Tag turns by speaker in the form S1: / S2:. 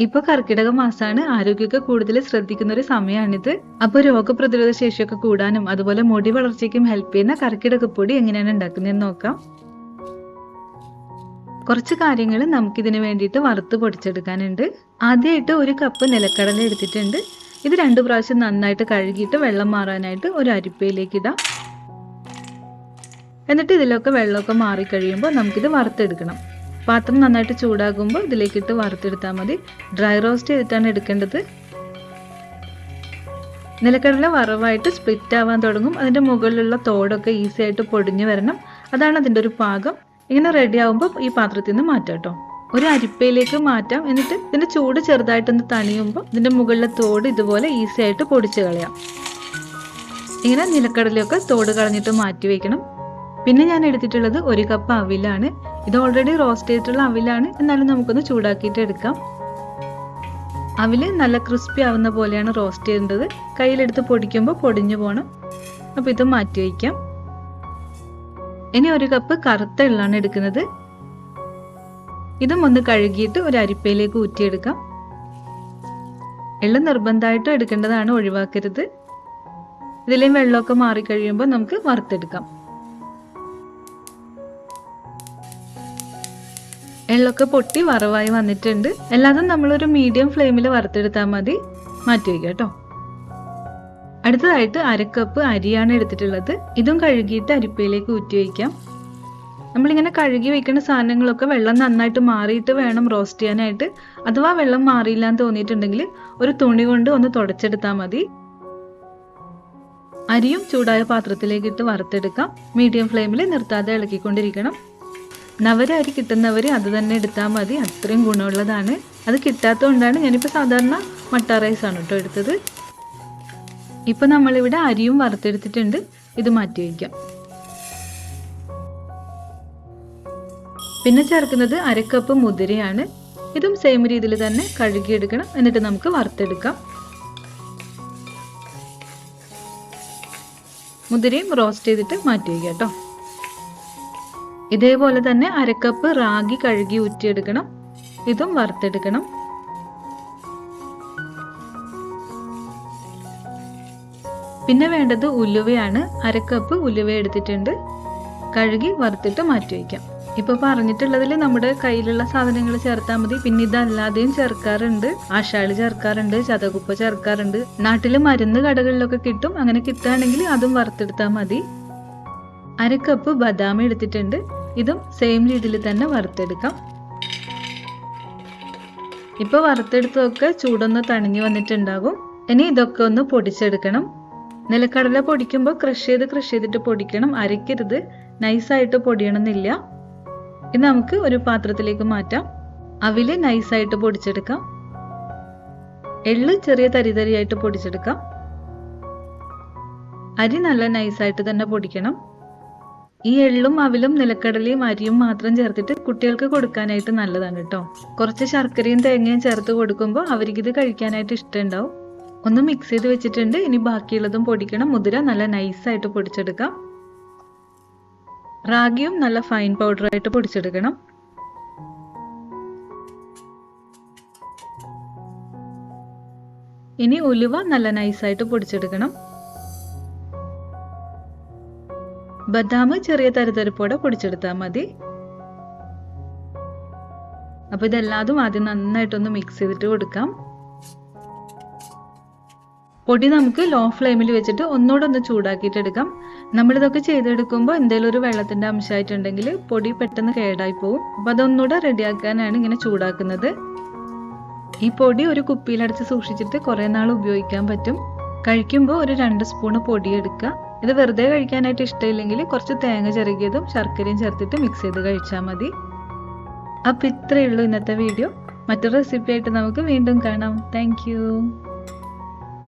S1: ഇപ്പൊ കർക്കിടക മാസമാണ് ആരോഗ്യമൊക്കെ കൂടുതൽ ശ്രദ്ധിക്കുന്ന ഒരു സമയമാണിത് അപ്പൊ രോഗപ്രതിരോധ ശേഷിയൊക്കെ കൂടാനും അതുപോലെ മുടി വളർച്ചയ്ക്കും ഹെൽപ്പ് ചെയ്യുന്ന കർക്കിടകപ്പൊടി എങ്ങനെയാണ് ഉണ്ടാക്കുന്നതെന്ന് നോക്കാം. കുറച്ച് കാര്യങ്ങൾ നമുക്കിതിന് വേണ്ടിയിട്ട് വറുത്ത് പൊടിച്ചെടുക്കാനുണ്ട്. ആദ്യമായിട്ട് ഒരു കപ്പ് നിലക്കടല എടുത്തിട്ടുണ്ട്. ഇത് രണ്ടു പ്രാവശ്യം നന്നായിട്ട് കഴുകിയിട്ട് വെള്ളം മാറാനായിട്ട് ഒരു അരിപ്പയിലേക്ക് ഇടാം. എന്നിട്ട് ഇതിലൊക്കെ വെള്ളമൊക്കെ മാറിക്കഴിയുമ്പോൾ നമുക്കിത് വറുത്തെടുക്കണം. പാത്രം നന്നായിട്ട് ചൂടാകുമ്പോൾ ഇതിലേക്കിട്ട് വറുത്തെടുത്താൽ മതി. ഡ്രൈ റോസ്റ്റ് ചെയ്തിട്ടാണ് എടുക്കേണ്ടത്. നിലക്കടല വറവായിട്ട് സ്പ്ലിറ്റ് ആവാൻ തുടങ്ങും. അതിന്റെ മുകളിലുള്ള തോടൊക്കെ ഈസി ആയിട്ട് പൊടിഞ്ഞു വരണം. അതാണ് അതിന്റെ ഒരു പാകം. ഇങ്ങനെ റെഡി ആകുമ്പോൾ ഈ പാത്രത്തിൽ നിന്ന് മാറ്റാം കേട്ടോ. ഒരു അരിപ്പയിലേക്ക് മാറ്റാം. എന്നിട്ട് ഇതിന്റെ ചൂട് ചെറുതായിട്ടൊന്ന് തണിയുമ്പോൾ ഇതിന്റെ മുകളിലെ തോട് ഇതുപോലെ ഈസി ആയിട്ട് പൊടിച്ച് കളയാം. ഇങ്ങനെ നിലക്കടലയൊക്കെ തോട് കളഞ്ഞിട്ട് മാറ്റി വയ്ക്കണം. പിന്നെ ഞാൻ എടുത്തിട്ടുള്ളത് ഒരു കപ്പ് അവിലാണ്. ഇത് ഓൾറെഡി റോസ്റ്റ് ചെയ്തിട്ടുള്ള അവിലാണ്. എന്നാലും നമുക്കൊന്ന് ചൂടാക്കിയിട്ട് എടുക്കാം. അവിൽ നല്ല ക്രിസ്പി ആവുന്ന പോലെയാണ് റോസ്റ്റ് ചെയ്യേണ്ടത്. കയ്യിലെടുത്ത് പൊടിക്കുമ്പോൾ പൊടിഞ്ഞു പോകണം അപ്പോൾ ഇത് മാറ്റി വയ്ക്കാം. ഇനി ഒരു കപ്പ് കറുത്ത എള്ളാണ് എടുക്കുന്നത്. ഇതും ഒന്ന് കഴുകിയിട്ട് ഒരു അരിപ്പയിലേക്ക് ഊറ്റിയെടുക്കാം. എള്ള് നിർബന്ധമായിട്ടും എടുക്കേണ്ടതാണ് ഒഴിവാക്കരുത്. ഇതിലെയും വെള്ളമൊക്കെ മാറിക്കഴിയുമ്പോൾ നമുക്ക് വറുത്തെടുക്കാം. എള്ളൊക്കെ പൊട്ടി വറവായി വന്നിട്ടുണ്ട്. എല്ലാതും നമ്മളൊരു മീഡിയം ഫ്ലെയിമിൽ വറുത്തെടുത്താൽ മതി. മാറ്റി വയ്ക്കുക കേട്ടോ അടുത്തതായിട്ട് അരക്കപ്പ് അരിയാണ് എടുത്തിട്ടുള്ളത്. ഇതും കഴുകിയിട്ട് അരിപ്പയിലേക്ക് ഊറ്റി വയ്ക്കാം. നമ്മളിങ്ങനെ കഴുകി വെക്കുന്ന സാധനങ്ങളൊക്കെ വെള്ളം നന്നായിട്ട് മാറിയിട്ട് വേണം റോസ്റ്റ് ചെയ്യാനായിട്ട്. അഥവാ വെള്ളം മാറിയില്ല എന്ന് തോന്നിയിട്ടുണ്ടെങ്കിൽ ഒരു തുണി കൊണ്ട് ഒന്ന് തുടച്ചെടുത്താൽ മതി. അരിയും ചൂടായ പാത്രത്തിലേക്ക് ഇട്ട് വറുത്തെടുക്കാം. മീഡിയം ഫ്ലെയിമിൽ നിർത്താതെ ഇളക്കിക്കൊണ്ടിരിക്കണം. നവര അരി കിട്ടുന്നവർ അത് തന്നെ എടുത്താൽ മതി. അത്രയും ഗുണമുള്ളതാണ്. അത് കിട്ടാത്തതുകൊണ്ടാണ് ഞാനിപ്പോൾ സാധാരണ മട്ട റൈസാണ് കേട്ടോ എടുത്തത്. ഇപ്പം നമ്മളിവിടെ അരിയും വറുത്തെടുത്തിട്ടുണ്ട്. ഇത് മാറ്റി വയ്ക്കാം. പിന്നെ ചേർക്കുന്നത് അരക്കപ്പ് മുതിരയാണ്. ഇതും സെയിം രീതിയിൽ തന്നെ കഴുകിയെടുക്കണം. എന്നിട്ട് നമുക്ക് വറുത്തെടുക്കാം. മുതിരയും റോസ്റ്റ് ചെയ്തിട്ട് മാറ്റി വയ്ക്കാം കേട്ടോ ഇതേപോലെ തന്നെ അരക്കപ്പ് റാഗി കഴുകി ഊറ്റിയെടുക്കണം. ഇതും വറുത്തെടുക്കണം. പിന്നെ വേണ്ടത് ഉലുവയാണ്. അരക്കപ്പ് ഉലുവ എടുത്തിട്ടുണ്ട്. കഴുകി വറുത്തിട്ട് മാറ്റി വയ്ക്കാം. ഇപ്പൊ പറഞ്ഞിട്ടുള്ളതിൽ നമ്മുടെ കയ്യിലുള്ള സാധനങ്ങൾ ചേർത്താൽ മതി. പിന്നെ ഇതല്ലാതെയും ചേർക്കാറുണ്ട്. ആഷാളി ചേർക്കാറുണ്ട് ചതകുപ്പ ചേർക്കാറുണ്ട്. നാട്ടിൽ മരുന്ന് കടകളിലൊക്കെ കിട്ടും. അങ്ങനെ കിട്ടുകയാണെങ്കിൽ അതും വറുത്തെടുത്താൽ മതി. അരക്കപ്പ് കപ്പ് ബദാം എടുത്തിട്ടുണ്ട്. ഇതും സെയിം രീതിയിൽ തന്നെ വറുത്തെടുക്കാം. ഇപ്പൊ വറുത്തെടുത്തതൊക്കെ ചൂടൊന്ന് തണിഞ്ഞു വന്നിട്ടുണ്ടാകും. ഇനി ഇതൊക്കെ ഒന്ന് പൊടിച്ചെടുക്കണം. നിലക്കടല പൊടിക്കുമ്പോൾ ക്രഷ് ചെയ്ത് ക്രഷ് ചെയ്തിട്ട് പൊടിക്കണം. അരയ്ക്കരുത്. നൈസായിട്ട് പൊടിയണമെന്നില്ല. ഇത് നമുക്ക് ഒരു പാത്രത്തിലേക്ക് മാറ്റാം. അവിൽ നൈസായിട്ട് പൊടിച്ചെടുക്കാം. എള്ള് ചെറിയ തരി തരിയായിട്ട് പൊടിച്ചെടുക്കാം. അരി നല്ല നൈസായിട്ട് തന്നെ പൊടിക്കണം. ഈ എള്ളും അവിലും നിലക്കടലയും അരിയും മാത്രം ചേർത്തിട്ട് കുട്ടികൾക്ക് കൊടുക്കാനായിട്ട് നല്ലതാണ് കേട്ടോ. കുറച്ച് ശർക്കരയും തേങ്ങയും ചേർത്ത് കൊടുക്കുമ്പോൾ അവർക്കിത് കഴിക്കാനായിട്ട് ഇഷ്ടമുണ്ടാവും ഒന്ന് മിക്സ് ചെയ്ത് വെച്ചിട്ടുണ്ട്. ഇനി ബാക്കിയുള്ളതും പൊടിക്കണം. മുതിര നല്ല നൈസായിട്ട് പൊടിച്ചെടുക്കാം. റാഗിയും നല്ല ഫൈൻ പൗഡറായിട്ട് പൊടിച്ചെടുക്കണം. ഇനി ഉലുവ നല്ല നൈസായിട്ട് പൊടിച്ചെടുക്കണം. ബദാം ചെറിയ തരതരപ്പോടെ പൊടിച്ചെടുത്താൽ മതി. അപ്പൊ ഇതെല്ലാതും ആദ്യം നന്നായിട്ടൊന്ന് മിക്സ് ചെയ്തിട്ട് കൊടുക്കാം. പൊടി നമുക്ക് ലോ ഫ്ലെയിമിൽ വെച്ചിട്ട് ഒന്നുകൂടെ ഒന്ന് ചൂടാക്കിയിട്ട് എടുക്കാം നമ്മളിതൊക്കെ ചെയ്തെടുക്കുമ്പോൾ എന്തെങ്കിലും ഒരു വെള്ളത്തിന്റെ അംശമായിട്ടുണ്ടെങ്കിൽ പൊടി പെട്ടെന്ന് കേടായി പോകും അപ്പൊ അതൊന്നുകൂടെ റെഡിയാക്കാനാണ് ഇങ്ങനെ ചൂടാക്കുന്നത്. ഈ പൊടി ഒരു കുപ്പിയിലടച്ച് സൂക്ഷിച്ചിട്ട് കുറെ നാൾ ഉപയോഗിക്കാൻ പറ്റും. കഴിക്കുമ്പോൾ ഒരു രണ്ട് സ്പൂണ് പൊടി എടുക്കുക. ഇത് വെറുതെ കഴിക്കാനായിട്ട് ഇഷ്ടമില്ലെങ്കിൽ കുറച്ച് തേങ്ങ ചെറുകിയതും ശർക്കരയും ചേർത്തിട്ട് മിക്സ് ചെയ്ത് കഴിച്ചാൽ മതി. അപ്പം ഇത്രയേ ഉള്ളൂ ഇന്നത്തെ വീഡിയോ മറ്റൊരു റെസിപ്പി ആയിട്ട് നമുക്ക് വീണ്ടും കാണാം. താങ്ക്